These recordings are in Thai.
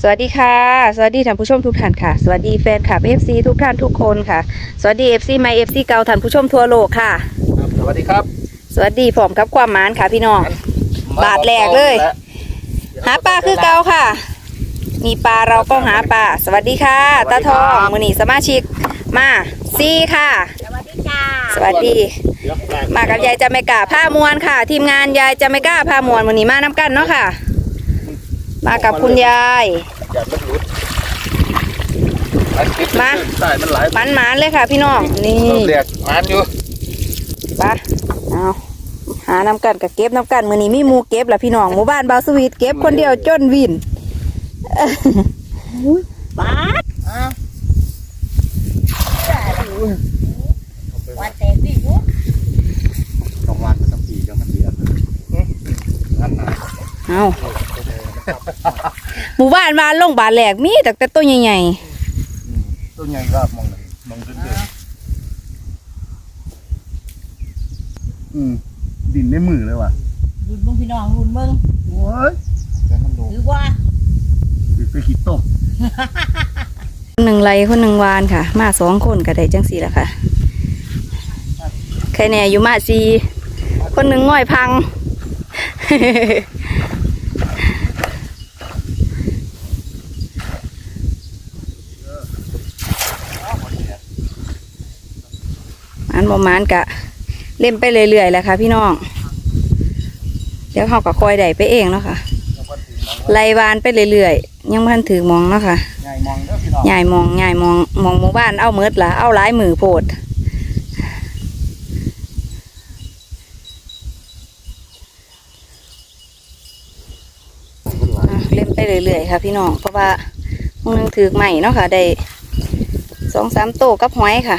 สวัสดีค่ะ สวัสดีท่านผู้ชมทุกท่านค่ะ สวัสดีแฟนคลับ FC ทุกท่านทุกคนค่ะ สวัสดี FC ไม่ FC เก่าท่านผู้ชมทั่วโลกค่ะ ครับสวัสดีครับสวัสดีพร้อมกับความหมานค่ะพี่น้อง บาทแรกเลย หาปลาคือเก่าค่ะ มีปลาเราก็หาปลาสวัสดีค่ะตาทองมือนีสมาชิกมาซีค่ะ สวัสดีจ้าสวัสดี มากับยายจะไม่กล้าผ้ามวนค่ะ ทีมงานยายจะไม่กล้าผ้ามวนมือนีมาน้ำกันเนาะค่ะ มากับคุณยาย อย่ามันหลุดอันคลิปมาใช่มันหลายมันหมานๆเลยค่ะ พี่น้อง นี่เรียกมันอยู่ปะเอาหาน้ำกันกับเก็บน้ำกันมือนี้มีหมูเก็บแหละพี่น้องหมู่บ้านบาวสวีทเก็บคนเดียวจนวินบาสวันแต่ที่ยุสองวันมันต้องปีจังมันเดียวอันไหนเอา หมู่บ้านมาลงบานแหลกมีแต่แต่ตัวใหญ่อืมตัวใหญ่ก็มองเลยมองขึ้นเดืออืมดินในมือเลยว่ะรุ่นมึงพี่น้องรุ่นมึงโอ้ยแต่มันโดนหรือว่าไปขีดต้มๆคนหนึ่งไรคนหนึ่งวานค่ะ มาสองคนก็ได้จังสี่ละค่ะใครแน่อยู่มาสีคนหนึ่งง่อยพัง มันประมาณกะเล่มไปเรื่อยๆแหละค่ะ พี่น้อง เดี๋ยวเขาก็คอยได้ไปเองเนาะค่ะไล่วานไปเรื่อยๆยังพันถือมองเนาะค่ะใหญ่มองใหญ่มองใหญ่มองมองหมู่บ้านเอาเมิดละเอาหลายมือโพดอ่เล่นไปเรื่อยๆค่ะพี่น้องเพราะว่ามึงนึงถือใหม่เนาะค่ะได้สองสามโตกับหอยค่ะ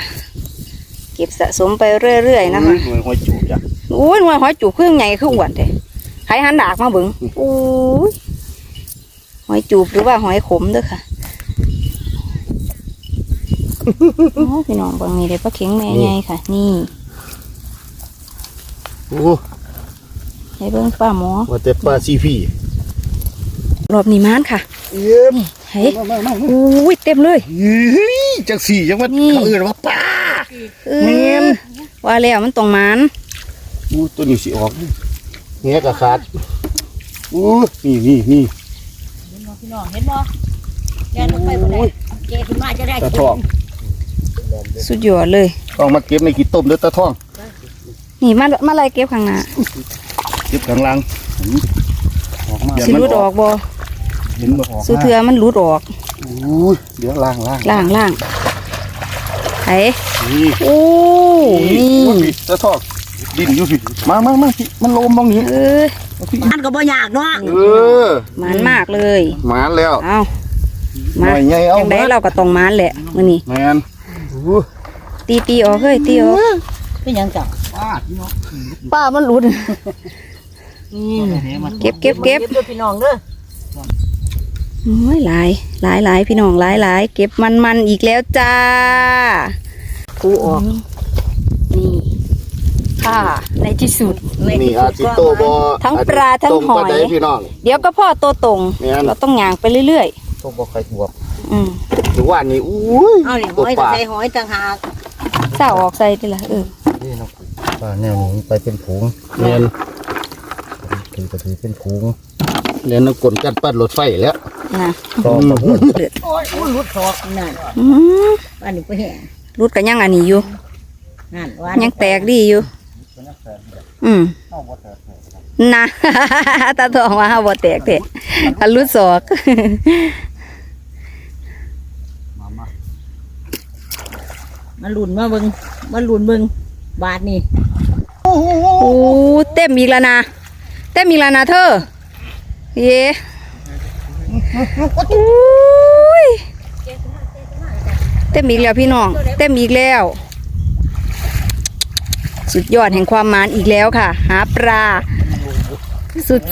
ก็บสะสมไปเรื่อยๆนะคะหน่วยหัวจูบจ้ะโอ้ยหน่วยหอยจูบเครื่องใหญ่คืออ้วนเด้ให้หันดากมาเบึงโอ้ยหอยจูบหรือว่าหอยขมเด้อค่ะโอ้พี่น้องเบางนี้เด้ปลาเข็งแม่ใหญ่ค่ะ นี่โอ้ให้เบิ่งป้าหมอว่าแต่ปลาซีพีรอบนี้มานค่ะเยี่ยมเฮ้ยมามามาโอ้ยเต็มเลยเฮ้ยจังสี่ยังว่านี่เขาเอื่นว่าปลา เอแม่อนว่าแล้วมันต้องมานอู้ตัวนี้สิออกเงี้ยกะขาดอู้นี่นี่นี่เห็นบ่พี่น้องเห็นบ่แกลงไปบ่ได้เกขึ้นมาจะได้ตะทองสุดยอดเลยต้องมาเก็บในกี่ต้มเด้อตะทองนี่มามาไล่เก็บข้างหน้าเก็บข้างหล่างออกมาสิรุดออกบ่เห็นบ่ออกสุเทือมันหลุดออกอู้เดี๋ยวล่างล่างล่างล่างไห้นี่ โอ้นี่อู้พี่ตะทองดินอยู่พี่มามามาพี่มันโลมบางนี้เอ้ยเอาพี่มันก็บ่ยากเนาะเออมานมากเลยหมาแล้วเอาหมาน่อยใหญ่เอาจังไดเราก็ต้องมานแหละมื้อนี้แมนอู้ตีตีออกเฮ้ยตีออกเป็นหยังจ้ะป้าพี่น้องป้ามันหลุดเก็บเก็บเก็บเก็บด้วยพี่น้องเด้อโอ้ยหลายหลายหลายพี่น้องหลายหลายเก็บมันมันอีกแล้วจ้า กูออก นี่ค่ะในที่สุด นี่อาจิโตบอทั้งปลาทั้งหอยาจจะตรงปลาใดพี่น้อง เดี๋ยวก็พ่อโตตรง แม่น เราต้องย่างไปเรื่อยโตบอไข่บวบๆอืมถือว่านี่อุ้ยเอานี่หตัวอยปลาใส่หอยต่างหากเศร้าออกใส่ดิละเออนี่เนาะปลาแนวนี้ไปเป็นผงเนียนถือกระถือเป็นผงเนียนน้ำกลนกันปั้นรถไฟแล้วนะต่อมาพูดเดือดโอ้ยอุ้ยรุดศอกนั่นอืมอันนี้ก็แห้ง รุดกันยังอันนี้อยู่ นั่นว่ายังแตกดีอยู่ อืมนะตาทองว่าบ่แตกเตะอันรุดศอกมาลุ้นมาเบิ่งมาลุ้นเบิ่งบาทนี่โอ้เต็มอีกแล้วนะเต็มอีกแล้วนะเธอ เย่อุ้ย เต็มอีกแล้วพี่น้อง เต็มอีกแล้ว สุดยอดแห่งความหมานอีกแล้วค่ะ หาปลา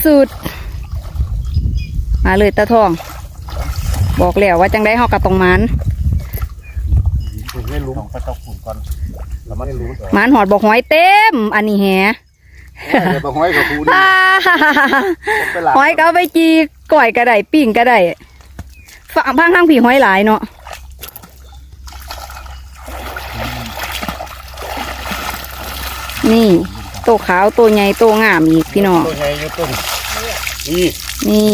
สุดๆ มาเลยตาทอง บอกแล้วว่าจังได้หอกกับตรงหมันไม่รู้ของพระเจ้าขุนก่อนแล้วมันรู้หมันหอดบอกหอยเต็ม อันนี้แฮเดี๋ยวบางห้อยกับครูนี่อ่าไปหลับหอยก็เอาไปจีก่อยก็ได้ปิ้งก็ได้ฟังพังทางผีห้อยหลายเนาะ นี่โตวขาวโตวใหญ่โตวงามอีกพี่น้องตัวใหญ่อยู่ต้นนี่นี่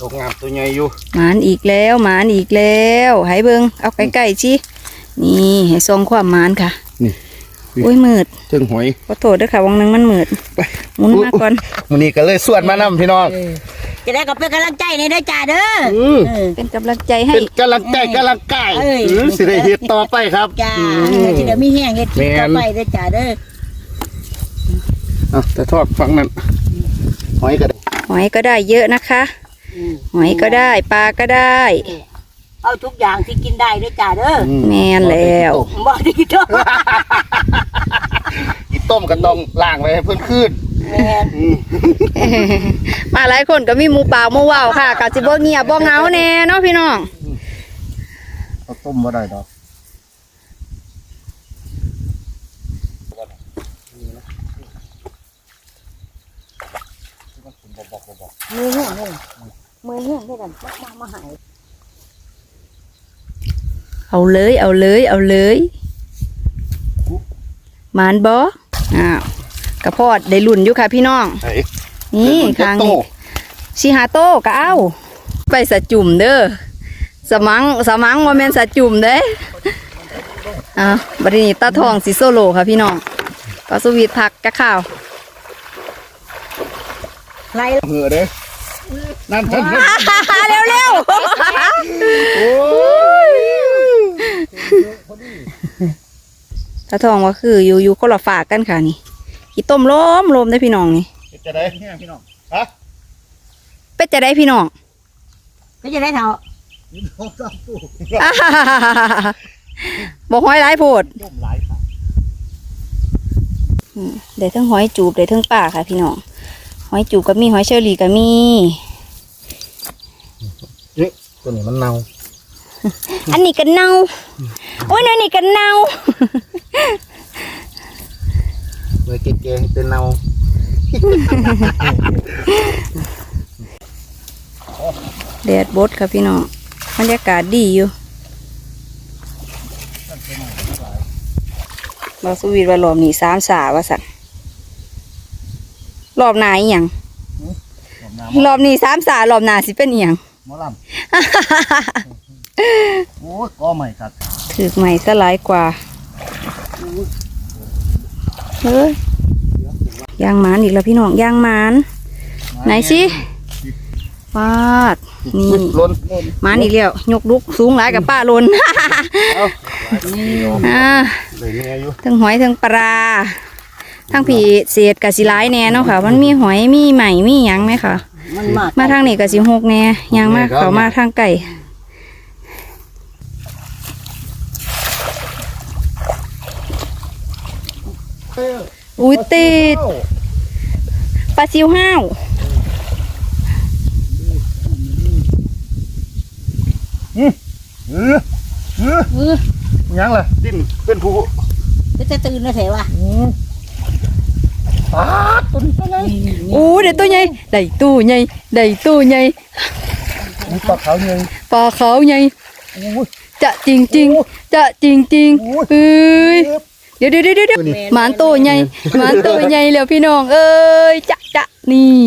ตัวงามตัวใหญ่อยู่หมานอีกแล้วหมานอีกแล้วให้เบิงเอาใกล้ๆชินี่ให้ทรงความหมานค่ะ นี่อุ้ยมืดถึงหอยขอโทษด้วยค่ะวังหนึงมันมืดหมุนมาก่อนมันนี่ก็เลยสวดมานำพี่น้องจะได้ก็เป็นกำลังใจในด้วยจ้าเด้ออืมเออเป็นกำลังใจให้เป็นกำลังใจกำลังกายเอ้ยอืมสิได้เฮ็ดต่อไปครับจ้าอืมจะได้มีแห้งเฮ็ดกินต่อแม่นไปเด้อจ้าเด้อเอาแต่ทอดฟังนั้นหอยก็ได้หอยก็ได้เยอะนะคะอืมหอยก็ได้ปลาก็ได้ เอาทุกอย่างที่กินได้เด้อจ้าเด้ออืมแม่นแล้วบ่ได้กินต้มอีต้มก็ต้องล้างไว้ให้เพิ่นคืนแม่นอืมมาหลายคนก็มีหมูป่าหมูว่าวค่ะกะสิบ่เงียบบ่เหงาแน่เนาะพี่น้องเอาต้มบ่ได้ดอก มือแห้งเลยมือแห้งได้กันมามามาใหายเอาเลยเอาเลยเอาเลยหมานบ่อ้าวกระพอดได้ลุ่นอยู่ค่ะพี่น้องไอ้นี่เดี๋ยวคางมันจะโตนี่ชิฮาโต้ก็เอาไปสะจุ่มเด้อสมังสมังว่าแม่นสะจุ่มเด้อะบัดนี้ตาทองสิโซโลค่ะพี่น้องก็สวีทผักกะข้าว ไล่เหือเด้อนั่นท่านเร็วเร็วโอ้ยตาทองว่าคืออยู่อยู่คนละฝากกันค่ะนี่อีต้มล้มลมได้อพี่น้องนี่จะได้พี่น้องฮะเป็ดจะได้พี่น้องก็จะได้เท่าบอกหอยหลายโพดต้มหลายค่ะอืมได้ทั้งหอยจูบได้ทั้งป่าค่ะพี่น้องห อยจูบก็มีหอยเชอรี่ก็มีนี่ตัวนี้มันเน่าอันนี้ก็เน่าโอ้ยอันนี้ก็เน่าเมื่อกี้แกงเป็นเน่าแดดบดค่ะพี่น้องบรรยากาศดีอยู่เราสวีทว่ารอบนี้สามสาว่าสัน รอบหนาอีหยังรอบนี้สามสารอบหนาสิเป็นอีหยังหมอลำโอ้ยก็ใหม่ครับถือใหม่ซะหลายกว่าเฮ้ยยางหมานอีกแล้วพี่น้องยางหมานไหนสิปาดนี่ล้นหมานอีกแล้วยกลุกสูงหลายกับป้าลนเอาอ่าเลยเมียอยู่ทั้งหอยทั้งปลา ทั้งผีเศษกะสิร้ายแหน่เนาะค่ะ มันมีหอยมีใหม่มีหยังไหมค่ะ มันมากมาทางนี้กะสิหกแหน่ยางมากเขามาทางไก่อุ้ยติดปลาซิวห้าวเออเออเออยังล่ะดิ้นเป็นผู้จะจะตื่นแล้วเถอะวะ ปาดตัวนี้ตัวใหญ่อู้เดี๋ยวตัวใหญ่ได้ตู้ใหญ่ได้ตู้ใหญ่มีปลาขาวใหญ่ปลาขาวใหญ่โอ้ยจะจริงจริงๆจะจริงจริงโอ้ยๆเอ้ยเดี๋ยวเดี๋ยวเดี๋ยวเดี๋ยวตัวนี้หมานตัวใหญ่หมานตัวใหญ่แล้วพี่น้อง เอ้ยจะจะนี่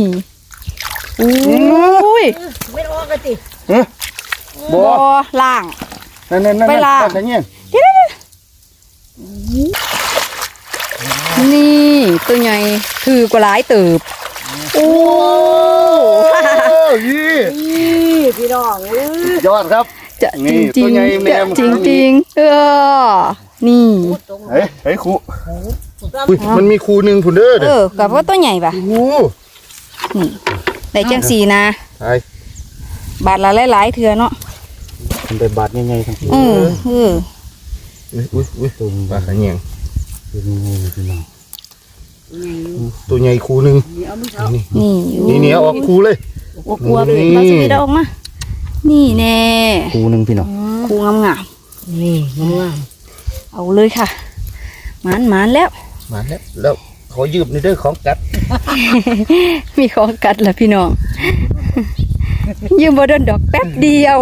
อุ้ยไม่ออกกันสิเฮ้ยบบ่อล่างนั่นนั่นนั่นไปล่างนั่นเงี้ยนี่ ตัวใหญ่คือกว่าหลายเติบโอ้โอ้ยยี่นี่พี่น้องเอ้ยยอดครับจะจนี่ริงจริตัวงใหญ่แม่จะมันจริงจริงๆเออนี่ตรงเฮ้ยเฮ้ยครูรับอุ้ยมันมีครูหนึ่งผุนเด้อเอเด้ออกับว่าตัวใหญ่ปะโอ้นี่ได้จังสีนะไอ้บาทละหลายๆเถื่อเนาะมันเป็นบาดใหญ่ๆทั้งทีเออเอออุ้ยอุ้ยอุ้ยตัวปลาขยงตัวใหญ่พี่น้อง ตัวใหญ่ครูหนึ่งเดี๋ยวมึงเท่านี่นี่อยู่นี่นี่เอาออกครูเลยกลัวๆไปนี่มาสวีดเอาออกมา นี่แน่ครูหนึ่งพี่น้องครูงามนี่งามๆเอาเลยค่ะหมานหมานแล้วมาแล้วแล้วขอยืมในเด้อของกัด มีของกัดละพี่น้องยืมบโดนดอกแป๊บเดียว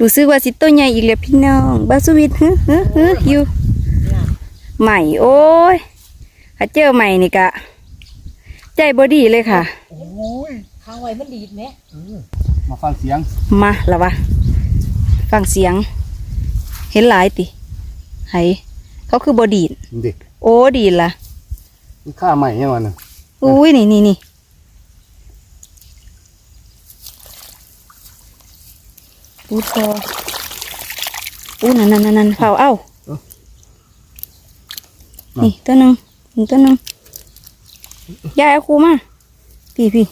รู้สึกว่าสิตัวใหญ่อีกแล้วพี่น้องบาสวิตฮึฮึฮึอยู่ใหม่โอ้ย ถ้าเจอใหม่นี่กะ ใจบอดีเลยค่ะข้างไว้มันดีดไหมมาฟังเสียง มาละวะ ฟังเสียง เห็นหลายติไห้เขาคือบอดีนดิโอ้ดีนล่ะมันค่าใหม่ยังวันนึงอุ้ยนี่นี่นี่ปูทอปูนั่นนั่นนั่นนั่นเผาเอ้านี่ตัวหนึ่ง นี่ตัวหนึ่งยายเอาครูมา พี่พี่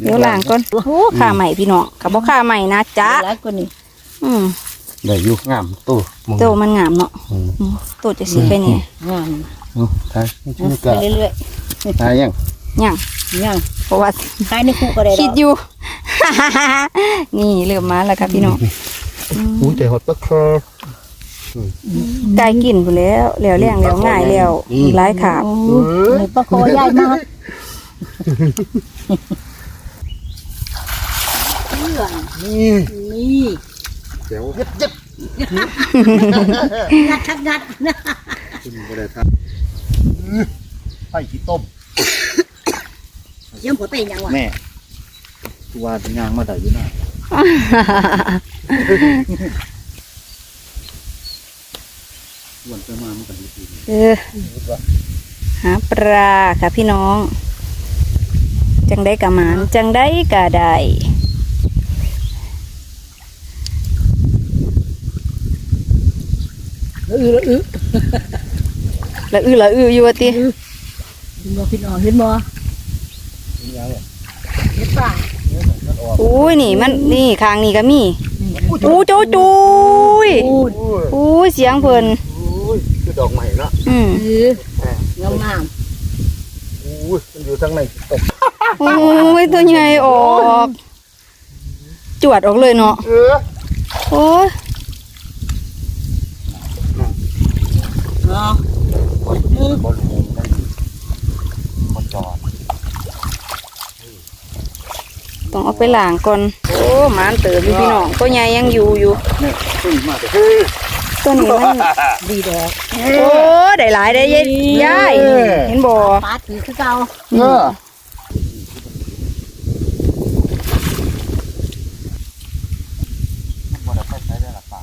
เดี๋ยวล้างก่อนโอ้ขาใหม่พี่น้องกับบ่ขาใหม่นะจ๊ะหลายกว่านี้อืมได้อยู่งามตู้มึงโตมันงามเนาะอืมอืมโตจะสีไปเนี่ยงามอืมทายไม่ใช่ไปกะเรื่อยทายยังย่างๆย่างเพราะว่าขายในคุกก็ได้ดอกคิดอยู่นี่เริ่มมาแล้วครับพี่น้องอู้แต่ฮอตปะคอ ไก่กินไปแล้วแล้วแรงแล้วง่ายแล้วหลายขาบโอ้ยปลาคอใหญ่มากเพื่อนนี่นี่เดี๋ยวยึดยึดงัดชักงัดนะขึ้นไปเลยครับไผ่ขี้ต้มเยี่ยมหัวเป็นยังวะแม่ตัวายางมาได้อยู่นะ วันจะมามันกันดีเออหาปลาค่ะพี่น้อง จังได้กะหมานจังได้กะได้เออเออละอื้อละอื้ออยู่ว่าติเห็นบ่พี่น้องเห็นบ่ๆยังเห็นป่ะอุ้ยนี่มันนี่คางนี่ก็มีอู้จูจูยพูดอู้ยเสียงเพิ่นอุ้ยคือ ดอกใหม่เนาะอืมเอองามงามอุ้ยมันอยู่ทางในต้มอุ้ยตัวใหญ่ออก จวดออกเลยเนาะเออโอ้ยเนาะบอลลูนนั่นบอลจอดต้องเอาไปล้างก่อน โอ้หมานเติบอยู่พี่น้องตัวใหญ่ยังอยู่อยู่ นี่ขึ้นมาแต่เฮ้ยตัวนี้มันดีดอก โอ้ได้หลายได้ยายยายเห็นบ่ปาดถือคือเก่าเออบ่ได้ไปใช้ได้หรอป่า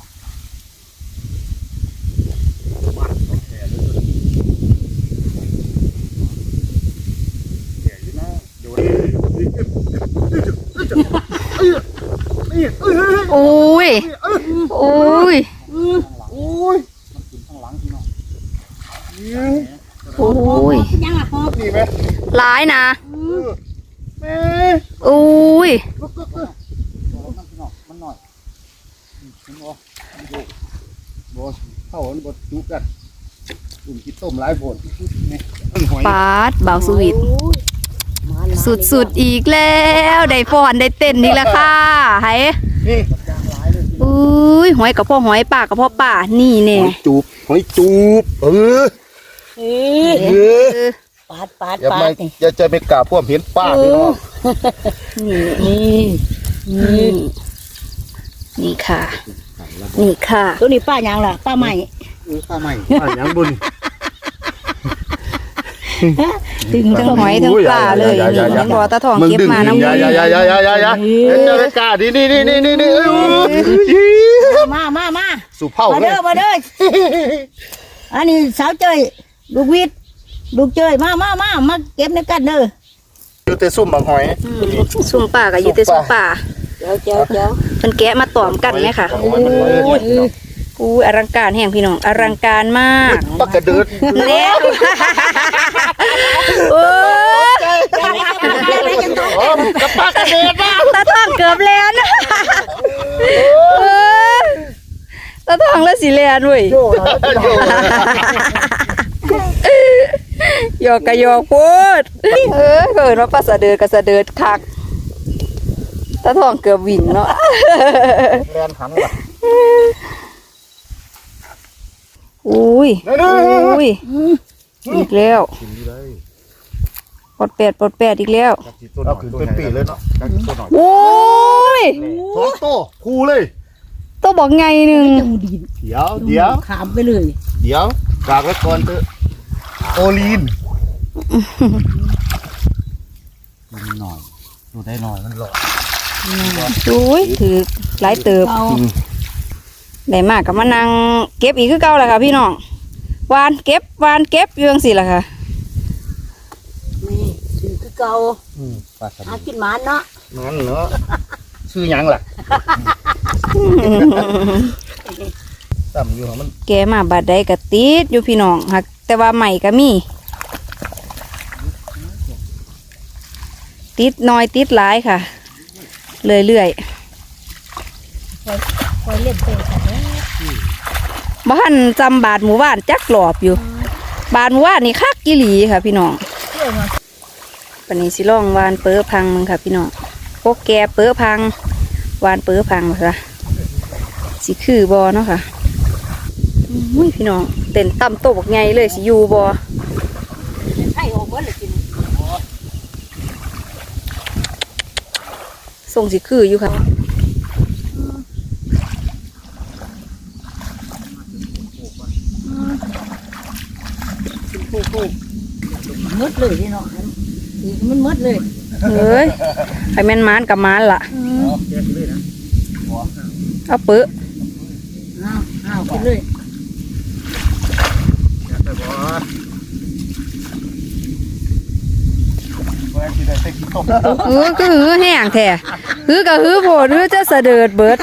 อุ้ยอุ้ยอุ้ยมันกินข้างหลังพี่น้อง อุ้ยยังอะพอนี่ไหมหลายนะแม่อุ้ยก็ก็ก็มันพี่น้องมันหน่อยเห็นบ่มันอยู่บ่เข้ามันบ่จุกันอุ่นกินต้มหลายโพดนี่หอยปาดเบาสวิตสุดๆอีกแล้ว ได้ฟอนได้เต้นอีกแล้วค่ะไห้นี่อุ้ยหอยกับพ่อหอยป่ากับพ่อป่านี่แน่หอยจูบหอยจูบเออ เออเออปาดปาดอย่าปามาดนี่อย่าจะไปกราบพ่วกเห็นป้าพี่น้องนี่นี่นี่นี่ค่ะ นี่ค่ะตัวนี้ป้ายังล่ะป้าใหม่เออข้าใหม่ป้ายังบุญถึงทั้งหอยทั้งปลาเลยนี่เห็นบ่ตาทองเก็บมาน้ำอย่าอย่ายายายายาอย่าจะไปกราบนี่นี่นี่นี่นี่นี่มามามาสุเผามาเลเด้ยอมาเด้ออันนี้สาวเจย ลูกวิทย์ลูกเจยมามามามาเก็บในกันเด้ออยู่แต่ซุ่มบางหอยซุ่มป่ากับอยู่แต่ซุ่มป่าเจ้าเจ้าเจ้ามันแกะมาตอมกันไหมค่ะโอ้ยอุ้ยอลังการแห่งพี่น้องอลังการมากปักกระเดิดเล็วโอ้ยโอ้กระปักกระเดิดนะตาทองเกือบแลนเออตาทองแล้วสิแลนเว้ยโจ้โจ้ หยอกกะหยอกพูดเออเกิดว่าปลาสะเดิดกะสะเดิดคักตาทองเกือบวิ่งเนาะแลนหันว่ะอุ้ยเด้ออุ้ยอีกแล้วกินดีเลยปปลดแปดปลดแปดอีกแล้วเอาขึ้นเป็นปีเลยเนาะตัวหน่อยโอ้ยสองโตคู่เลยตัวบอกไงหนึ่งจังดินเดี๋ยวเดี๋ยวขามไปเลย เดี๋ยวกากไว้ก่อนเถอะโอลีนหน่อยดูได้หน่อยมันหล่อโอ้ยถือหลายเติบเอาได้มากกับมานั่งเก็บอีกคือเก่าแหละค่ะพี่น้องวานเก็บวานเก็บอยู่จังสิล่ะค่ะนี่ถือคือเก่าอืมปลาสหาลิดกินหมานเนาะนั่นเนาะชื่อหยังล่ะ ต่ำอยู่ของมันแกมาบาดใดก็ติดอยู่พี่น้องหักแต่ว่าใหม่ก็มี ติดน้อยติดหลายค่ะ เรื่อยคอยเล่นเป็นค่ะเนี่ยๆบ้านจำบาดหมู่บ้านจักหลอบอยู่ บาดหมู่บ้านนี่คักกิหลีค่ะ พี่น้องเชื่อมาวันนี้สิลองวานเปื้อพังมึงค่ะ พี่น้องพวกแกเปื้อพัง วานเปื้อพังค่ะสิคือบอเนาะค่ะ อุ้ยพี่น้องเต้นต่ำโตบักไงเลยสิอยู่บอไข่ออกเมื่อเลยกินส่งสิคืออยู่ค่ะปูปูมืดเลยพี่น้องมันมืดเลยเฮ้ยไอแมนมานกับมานล่ะเอาเปื้ออ้าวอ้าวกินเลย แกะไปบ่ไว้ที่ได้ใส่ขี้ต้ม หือก็หือแห้งแท้หือก็หือโผดหือจะเสดิดเบิด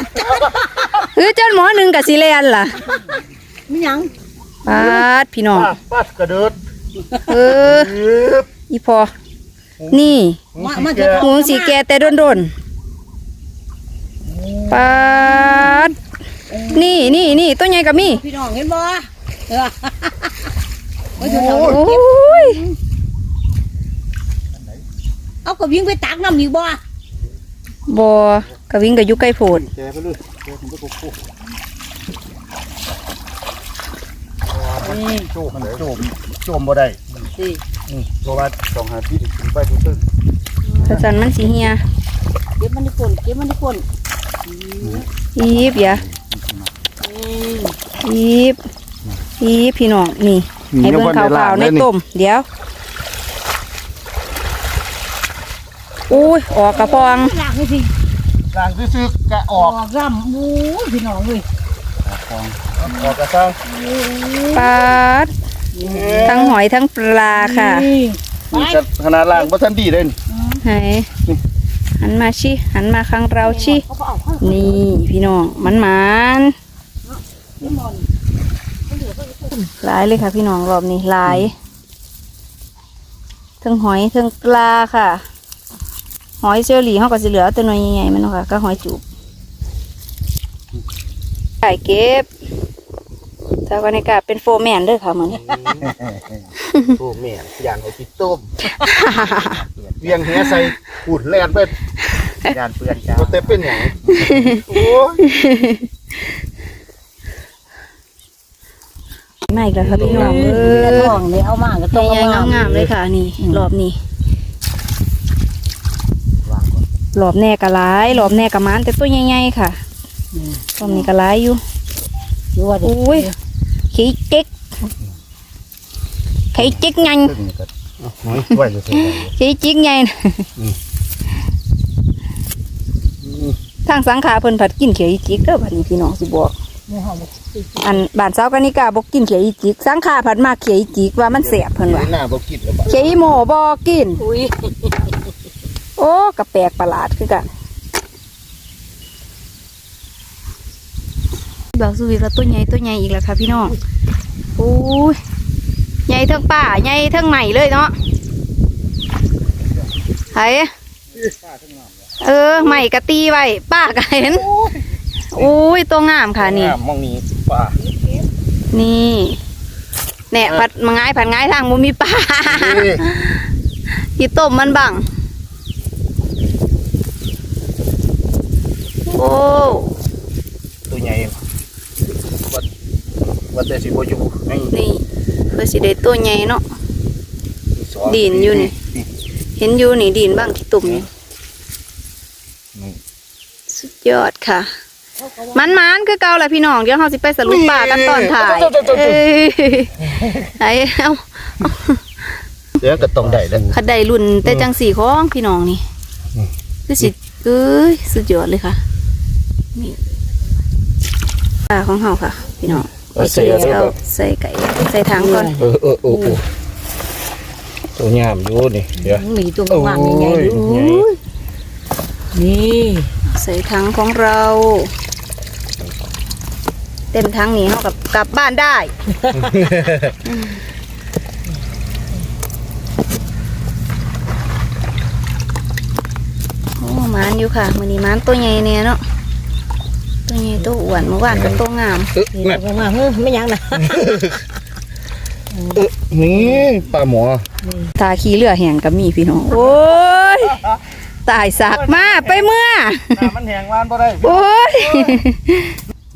หือจนหมอหนึ่งกับสิแลนล่ะไม่ยังปาดพี่น้องป้าป้ากระเดิดเออปึ๊บอีพอ นี่มามาแกะเถอะหมูสีแกแต่โดนๆปาดนี่นี่นี่ตัวใหญ่กับมีพี่น้องเห็นบ่เออไม่ถึงเราโอ้ย เอาก็วิ่งไปตักน้ำอีกบ่บอกระวิ่งกับยุใกล้โพดแกะไปเลยแกะถึงก็โกโก้นี่โจมโจมโจมบ่ได้สิอืมเพราะว่าสองหาที่ถึงไปทุกตึ้งถ้าสันมันสีเฮียเก็บมันที่คนเก็บมันที่คนอีบอย่าอืมอีบอีบพี่น้องนี่ให้เบิ่งขาวๆในต้มเดี๋ยว อุ้ยออกกระพองลากไปสิกลางซื้อๆกะออออกกร่ำโอ้ยพี่น้องเว้ยออกกระซังปาดทั้งหอยทั้งปลาค่ะนี่ไปนี่จะขนาดล่างบ่ทันดีเลยนี่ไหนหันมาชิหันมาข้างเราชิเขาก็เอาเข้านี่พี่น้องมันหมานที่มอนหลายเลยค่ะพี่น้องรอบนี้หลายทั้งหอยทั้งปลาค่ะ หอยเชอรี่เขาก็สิเหลือตัวน้อยใหญ่ๆมันเนาะค่ะก็หอยจูบไก่เก็บถ้าวันนี้กาเป็นโฟร์แมนเด้อค่ะเหมือนโอ้แม่นอย่างเอาขี้ต้มเวียงเฮียใส่ปูดแล่นไปยานเปื้อนจ้าบ่แต่เป็นหยังโอ้ยไม่อีกแล้วค่ะพี่น้องเอเออท้องเลยเอามาก็ต้องใหญ่ๆงามๆเลยค่ะนี่รอบนี้ วางก่อนรอบแน่กะหลายรอบแน่กะมันแต่ตัวใหญ่ๆค่ะรอบนี้กะหลายอยู่อยู่ว่าเด็กอุ้ยขี้เจ๊กขี้เจ๊กไงตึ้งนี่ก็เอาหอยไว้จะใส่ได้ขี้เจ๊กไงน่ะทางสังขาเพิ่นผัดกินเขียวอีจิกเด้อบัดนี้พี่น้องสิบอกหมู่เฮาบ่อันบ้านเซากานิกาบ่กินเขียวอีจิกสังขาผัดมาเขียวอีจิกว่ามันแสบเพิ่นว่าหน้าบ่กินแล้วบ่เขียวอีโหมบ่กินอุ้ย โอ้กระแปลกประหลาดคือกันบอกสุวิทย์ว่าตัวใหญ่ตัวใหญ่อีกแล้วค่ะพี่น้องโอ้ยใหญ่ทั้งป่าใหญ่ทั้งใหม่เลยเนาะไห้เออใหม่กะตีไว้ป้าก็เห็นโอ้ยตัวงามค่ะนี่หามองนี้ป่านี่เนี่ยผัดมังง่ายผัดง่ายทางมุมีปลานี่ที่ต้มมันบัง โอ้ตัวใหญ่ว่าว่าแต่สิบ่อยู่ในนี่เพื่อสิได้ตัวใหญ่เนาะสองดินอยู่นี่เห็นอยู่นี่ดินบ้างขี้ตุ่มนี่สุดยอดค่ะมันมันๆคือเก่าแหละพี่น้องเดี๋ยวเราสิไปสรุปป่ากันตอนถ่ายเอ้ยไอ้เอาเดี๋ยวก็ต้องได้แล้วขัดใดรุ่นแต่จังสีของพี่น้องนี่อืมคือสิเอ้ยสุดยอดเลยค่ะ นี่ป่าของเฮาค่ะ พี่น้องเอาใส่เอาใส่เอาใส่ไก่ใส่ถังก่อนเออเออเออเออตัวงามอยู่นี่เดี๋ยวมีตัวว่างใหญ่ๆอยู่โอ้ยนี่ใส่ถังของเรา เต็มถังนี้เท่ากับกลับบ้านได้โอ้หมานอยู่ค่ะมือนี้หมานตัวใหญ่เนี่ยเนาะ ตัวใหญ่ตัวอ้วนเมื่อวานก็ตัวงามเออนี่นั่นตัวว่างเฮ้ยไม่ยังนะเออนี่ปลาหมอตาขี้เรือแห่งกับมีพี่น้องโอ้ยตายสากมาไปเมื่อมันแหงวานบ่ได้โอ้ย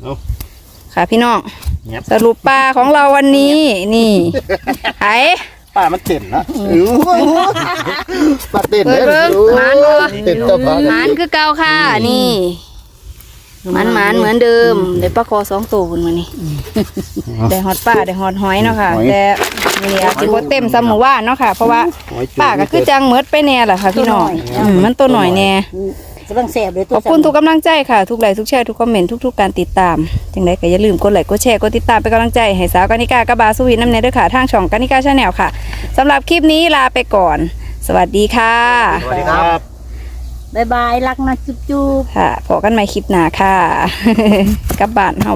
เอาค่ะพี่น้องเงียบสรุปปลาของเราวันนี้นี่ไอปลามันเต้นนะปลาเต้นเบิ่งเบิ่งหมานบ่เต้นตะพาหมานคือเก่าค่ะนี่ห มันหมานเหมือนเดิมได้ปลาคอสองตัวบุญมานี่ได้ฮอดป้าได้ฮอดหอยเนาะค่ะ แต่นี่อาจจะบ่เต็มซ้ำหมู่ว่านเนาะค่ะ เพราะว่าป้าก็คือจังเมิดไปแน่แหละค่ะพี่น้องอืมมันตัวหน่อยแน่กำลังแสบเลยตัขวอบคุณทุกกำลังใจค่ะ ทุกไลค์ทุกแชร์ทุกคอมเมนต์ทุก ๆ การติดตามจังไดก็อย่าลืมกดไลค์กดแชร์กดติดตามเป็นกำลังใจให้สาวกานิกากระบาสุวินน้ำเนยด้วยค่ะทางช่องกานิกาชาแนลค่ะสำหรับคลิปนี้ลาไปก่อน สวัสดีค่ะ สวัสดีครับ บายบายรักนะจุ๊บจุ๊บค่ะพอกันใหม่คลิปหน้าค่ะ กลับบ้านเฮา